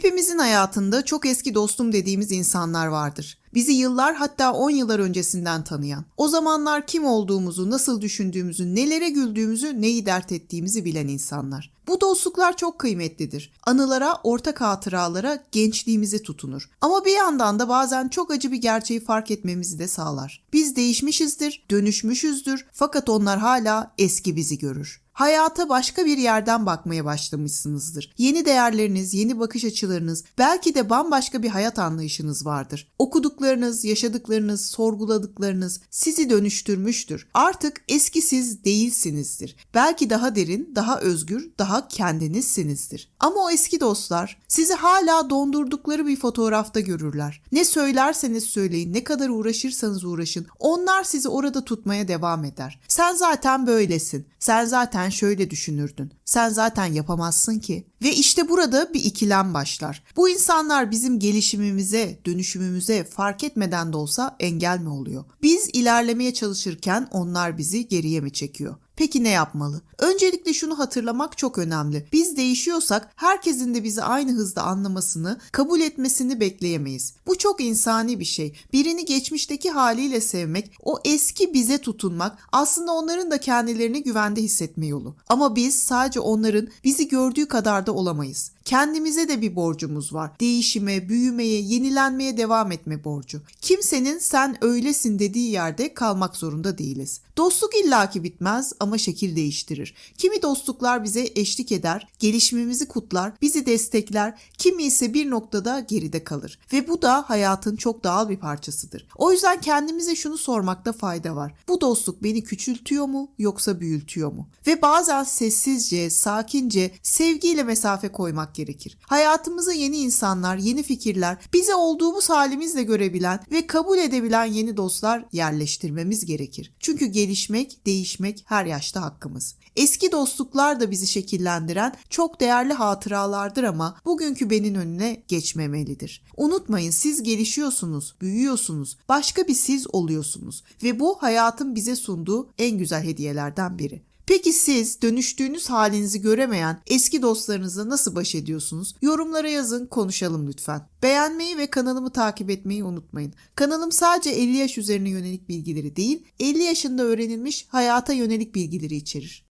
Hepimizin hayatında çok eski dostum dediğimiz insanlar vardır. Bizi yıllar hatta 10 yıllar öncesinden tanıyan, o zamanlar kim olduğumuzu, nasıl düşündüğümüzü, nelere güldüğümüzü, neyi dert ettiğimizi bilen insanlar. Bu dostluklar çok kıymetlidir. Anılara, ortak hatıralara, gençliğimize tutunur. Ama bir yandan da bazen çok acı bir gerçeği fark etmemizi de sağlar. Biz değişmişizdir, dönüşmüşüzdür fakat onlar hala eski bizi görür. Hayata başka bir yerden bakmaya başlamışsınızdır. Yeni değerleriniz, yeni bakış açılarınız, belki de bambaşka bir hayat anlayışınız vardır. Okuduklarınız, yaşadıklarınız, sorguladıklarınız sizi dönüştürmüştür. Artık eski siz değilsinizdir. Belki daha derin, daha özgür, daha kendinizsinizdir. Ama o eski dostlar sizi hala dondurdukları bir fotoğrafta görürler. Ne söylerseniz söyleyin, ne kadar uğraşırsanız uğraşın, onlar sizi orada tutmaya devam eder. Sen zaten böylesin. Sen zaten şöyle düşünürdün. Sen zaten yapamazsın ki. Ve işte burada bir ikilem başlar. Bu insanlar bizim gelişimimize, dönüşümümüze fark etmeden de olsa engel mi oluyor? Biz ilerlemeye çalışırken onlar bizi geriye mi çekiyor? Peki ne yapmalı? Öncelikle şunu hatırlamak çok önemli. Biz değişiyorsak herkesin de bizi aynı hızda anlamasını, kabul etmesini bekleyemeyiz. Bu çok insani bir şey. Birini geçmişteki haliyle sevmek, o eski bize tutunmak aslında onların da kendilerini güvende hissetme yolu. Ama biz sadece onların bizi gördüğü kadar da olamayız. Kendimize de bir borcumuz var. Değişime, büyümeye, yenilenmeye devam etme borcu. Kimsenin sen öylesin dediği yerde kalmak zorunda değiliz. Dostluk illaki bitmez ama şekil değiştirir. Kimi dostluklar bize eşlik eder, gelişimimizi kutlar, bizi destekler, kimi ise bir noktada geride kalır. Ve bu da hayatın çok doğal bir parçasıdır. O yüzden kendimize şunu sormakta fayda var. Bu dostluk beni küçültüyor mu yoksa büyültüyor mu? Ve bazen sessizce, sakince, sevgiyle mesafe koymak gerekir. Hayatımıza yeni insanlar, yeni fikirler, bizi olduğumuz halimizle görebilen ve kabul edebilen yeni dostlar yerleştirmemiz gerekir. Çünkü gelişmek, değişmek her yaşta hakkımız. Eski dostluklar da bizi şekillendiren çok değerli hatıralardır ama bugünkü benin önüne geçmemelidir. Unutmayın siz gelişiyorsunuz, büyüyorsunuz, başka bir siz oluyorsunuz ve bu hayatın bize sunduğu en güzel hediyelerden biri. Peki siz dönüştüğünüz halinizi göremeyen eski dostlarınızla nasıl baş ediyorsunuz? Yorumlara yazın, konuşalım lütfen. Beğenmeyi ve kanalımı takip etmeyi unutmayın. Kanalım sadece 50 yaş üzerine yönelik bilgileri değil, 50 yaşında öğrenilmiş hayata yönelik bilgileri içerir.